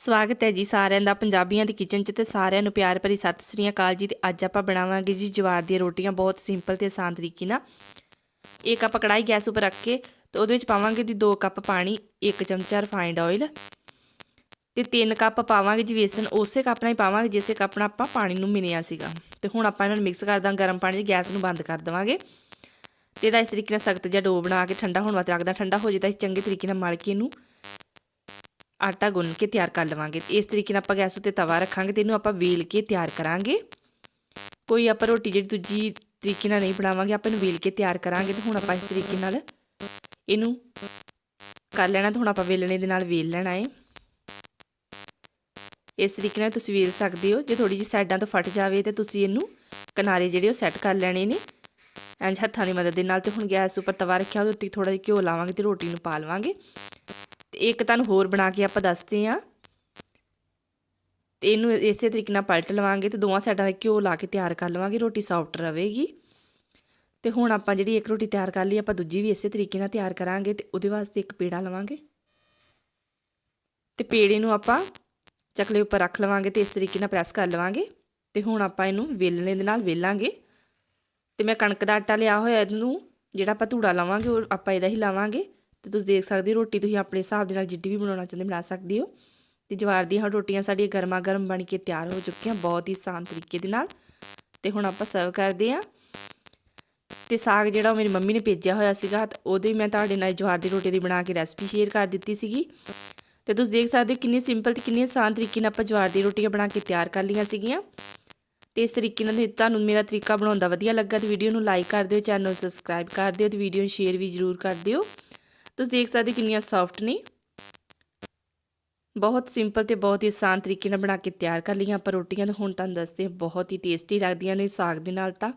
ਸਵਾਗਤ ਹੈ ਜੀ ਸਾਰਿਆਂ ਦਾ ਪੰਜਾਬੀਆਂ ਦੀ ਕਿਚਨ 'ਚ ਤੇ ਸਾਰਿਆਂ ਨੂੰ ਪਿਆਰ ਭਰੀ ਸਤਿ ਸ੍ਰੀ ਅਕਾਲ ਜੀ ਤੇ ਅੱਜ ਆਪਾਂ ਬਣਾਵਾਂਗੇ ਜੀ ਜਵਾਰ ਦੀਆਂ ਰੋਟੀਆਂ ਬਹੁਤ ਸਿੰਪਲ ਤੇ ਆਸਾਨ ਤਰੀਕੇ ਨਾਲ। ਇੱਕ ਆਪਾਂ ਕੜਾਈ ਗੈਸ ਉੱਪਰ ਰੱਖ ਕੇ ਤੇ ਉਹਦੇ ਵਿੱਚ ਪਾਵਾਂਗੇ ਜੀ 2 ਕੱਪ ਪਾਣੀ 1 ਚਮਚਾ ਰਿਫਾਈਂਡ ਆਇਲ ਤੇ 3 ਕੱਪ ਪਾਵਾਂਗੇ ਜੀ ਵੇਸਣ, ਉਸੇ ਕੱਪ ਨਾਲ ਹੀ ਪਾਵਾਂਗੇ ਜਿਸੇ ਕੱਪ ਨਾਲ ਆਪਾਂ ਪਾਣੀ ਨੂੰ ਮਿਣਿਆ ਸੀਗਾ। ਤੇ ਹੁਣ ਆਪਾਂ ਇਹਨਾਂ ਨੂੰ ਮਿਕਸ ਕਰ ਦਾਂ ਗਰਮ ਪਾਣੀ 'ਚ ਗੈਸ ਨੂੰ ਬੰਦ ਕਰ ਦੇਵਾਂਗੇ। ਤੇ ਇਹਦਾ ਇਸ ਤਰੀਕੇ ਨਾਲ ਸਖਤ ਜਿਹਾ ਡੋ ਬਣਾ ਕੇ ਠੰਡਾ ਹੋਣ ਵਾਸਤੇ ਰੱਖਦਾ ਠੰਡਾ ਹੋ ਜੇ ਤਾਂ ਅਸੀਂ ਚੰਗੇ ਤਰੀਕੇ ਨਾਲ ਮਲ ਕੇ ਇਹਨੂੰ ਆਟਾ ਗੁੰਨ ਕੇ ਤਿਆਰ ਕਰ ਲਵਾਂਗੇ। ਇਸ ਤਰੀਕੇ ਨਾਲ ਆਪਾਂ ਗੈਸ ਉੱਤੇ ਤਵਾ ਰੱਖਾਂਗੇ ਤੇ ਇਹਨੂੰ ਆਪਾਂ ਵੇਲ ਕੇ ਤਿਆਰ ਕਰਾਂਗੇ। ਕੋਈ ਆਪਾਂ ਰੋਟੀ ਜਿਹੜੀ ਦੂਜੀ ਤਰੀਕੇ ਨਾਲ ਨਹੀਂ ਬਣਾਵਾਂਗੇ, ਆਪਾਂ ਇਹਨੂੰ ਵੇਲ ਕੇ ਤਿਆਰ ਕਰਾਂਗੇ ਤੇ ਹੁਣ ਆਪਾਂ ਇਸ ਤਰੀਕੇ ਨਾਲ ਇਹਨੂੰ ਕਰ ਲੈਣਾ ਤੇ ਹੁਣ ਆਪਾਂ ਵੇਲਣੇ ਦੇ ਨਾਲ ਵੇਲ ਲੈਣਾ ਹੈ ਇਸ ਤਰੀਕੇ ਨਾਲ ਤੁਸੀਂ ਵੇਲ ਸਕਦੇ ਹੋ। ਜੇ ਥੋੜੀ ਜਿਹੀ ਸਾਈਡਾਂ ਤੋਂ ਫਟ ਜਾਵੇ ਤੇ ਤੁਸੀਂ ਇਹਨੂੰ ਕਿਨਾਰੇ ਜਿਹੜੇ ਉਹ ਸੈੱਟ ਕਰ ਲੈਣੇ ਨੇ। ਐਂਜ ਹੱਥਾਂ ਦੀ ਮਦਦ ਦੇ ਨਾਲ ਤੇ ਹੁਣ ਗੈਸ ਉੱਪਰ ਤਵਾ ਰੱਖਿਆ, ਉਹਦੇ ਉੱਤੇ ਥੋੜਾ ਜਿਹਾ ਘਿਓ ਲਾਵਾਂਗੇ ਤੇ ਰੋਟੀ ਨੂੰ ਪਾ ਲਵਾਂਗੇ। ਤੇ ਇੱਕ ਤੁਹਾਨੂੰ ਹੋਰ ਬਣਾ ਕੇ ਆਪਾਂ ਦੱਸਦੇ ਆ ਤੇ ਇਹਨੂੰ ਇਸੇ ਤਰੀਕੇ ਨਾਲ ਪਲਟ ਲਵਾਂਗੇ ਤੇ ਦੋਵਾਂ ਸਾਈਡਾਂ ਦਾ ਘਿਓ ਲਾ ਕੇ ਤਿਆਰ ਕਰ ਲਵਾਂਗੇ, ਰੋਟੀ ਸੌਫਟ ਰਹੇਗੀ ਤੇ ਹੁਣ ਆਪਾਂ ਜਿਹੜੀ ਇੱਕ ਰੋਟੀ ਤਿਆਰ ਕਰ ਲਈ, ਆਪਾਂ ਦੂਜੀ ਵੀ ਇਸੇ ਤਰੀਕੇ ਨਾਲ ਤਿਆਰ ਕਰਾਂਗੇ ਤੇ ਉਹਦੇ ਵਾਸਤੇ ਇੱਕ ਪੇੜਾ ਲਵਾਂਗੇ। ਤੇ ਪੇੜੇ ਨੂੰ ਆਪਾਂ ਚਕਲੇ ਉੱਪਰ ਰੱਖ ਲਵਾਂਗੇ ਤੇ ਇਸ ਤਰੀਕੇ ਨਾਲ ਪ੍ਰੈਸ ਕਰ ਲਵਾਂਗੇ। ਤੇ ਹੁਣ ਆਪਾਂ ਇਹਨੂੰ ਵੇਲਣੇ ਦੇ ਨਾਲ ਵੇਲਾਂਗੇ। ਤੇ ਮੈਂ ਕਣਕ ਦਾ ਆਟਾ ਲਿਆ ਹੋਇਆ ਇਹਨੂੰ, ਜਿਹੜਾ ਆਪਾਂ ਧੂੜਾ ਲਾਵਾਂਗੇ, ਉਹ ਆਪਾਂ ਇਹਦਾ ਹੀ ਲਾਵਾਂਗੇ। ਤੇ ਤੁਸੀਂ ਦੇਖ ਸਕਦੇ ਹੋ, ਰੋਟੀ ਤੁਸੀਂ ਆਪਣੇ ਹਿਸਾਬ ਦੇ ਨਾਲ ਜਿੱਡੀ ਵੀ ਬਣਾਉਣਾ ਚਾਹੁੰਦੇ ਬਣਾ ਸਕਦੇ ਹੋ। ਤੇ ਜਵਾਰ ਦੀਆਂ ਰੋਟੀਆਂ ਸਾਡੀਆਂ ਗਰਮਾ ਗਰਮ ਬਣ ਕੇ ਤਿਆਰ ਹੋ ਚੁੱਕੀਆਂ, ਬਹੁਤ ਹੀ ਆਸਾਨ ਤਰੀਕੇ ਦੇ ਨਾਲ। ਤੇ ਹੁਣ ਆਪਾਂ ਸਰਵ ਕਰਦੇ ਹਾਂ। ਤੇ ਸਾਗ ਜਿਹੜਾ ਉਹ ਮੇਰੀ ਮੰਮੀ ਨੇ ਭੇਜਿਆ ਹੋਇਆ ਸੀਗਾ, ਤੇ ਉਹਦੇ ਮੈਂ ਤੁਹਾਡੇ ਨਾਲ ਜਵਾਰ ਦੀ ਰੋਟੀ ਦੀ ਬਣਾ ਕੇ ਰੈਸਪੀ ਸ਼ੇਅਰ ਕਰ ਦਿੱਤੀ ਸੀਗੀ। ਤੇ ਤੁਸੀਂ ਦੇਖ ਸਕਦੇ ਹੋ ਕਿੰਨੀ ਸਿੰਪਲ ਤੇ ਕਿੰਨੀ ਆਸਾਨ ਤਰੀਕੇ ਨਾਲ ਆਪਾਂ ਜਵਾਰ ਦੀ ਰੋਟੀਆਂ ਬਣਾ ਕੇ ਤਿਆਰ ਕਰ ਲਈਆਂ ਸੀਗੀਆਂ। ਤੇ ਇਸ ਤਰੀਕੇ ਨਾਲ ਤੁਹਾਨੂੰ ਮੇਰਾ ਤਰੀਕਾ ਬਣਾਉਂਦਾ ਵਧੀਆ ਲੱਗਾ ਤੇ ਵੀਡੀਓ ਨੂੰ ਲਾਈਕ ਕਰ ਦਿਓ ਚੈਨਲ ਨੂੰ ਸਬਸਕ੍ਰਾਈਬ ਕਰ ਦਿਓ ਤੇ ਵੀਡੀਓ ਨੂੰ ਸ਼ੇਅਰ ਵੀ ਜ਼ਰੂਰ ਕਰ ਦਿਓ। ਤੁਸੀਂ ਦੇਖ ਸਕਦੇ ਕਿੰਨੀਆਂ ਸੌਫਟ ਨੇ। ਬਹੁਤ ਸਿੰਪਲ ਤੇ ਬਹੁਤ ਹੀ ਆਸਾਨ ਤਰੀਕੇ ਨਾਲ ਬਣਾ ਕੇ ਤਿਆਰ ਕਰ ਲਈਆਂ ਆਪਾਂ ਰੋਟੀਆਂ ਤੇ ਹੁਣ ਤੁਹਾਨੂੰ ਦੱਸਦੇ ਬਹੁਤ ਹੀ ਟੇਸਟੀ ਲੱਗਦੀਆਂ ਨੇ ਸਾਗ ਦੇ ਨਾਲ ਤਾਂ।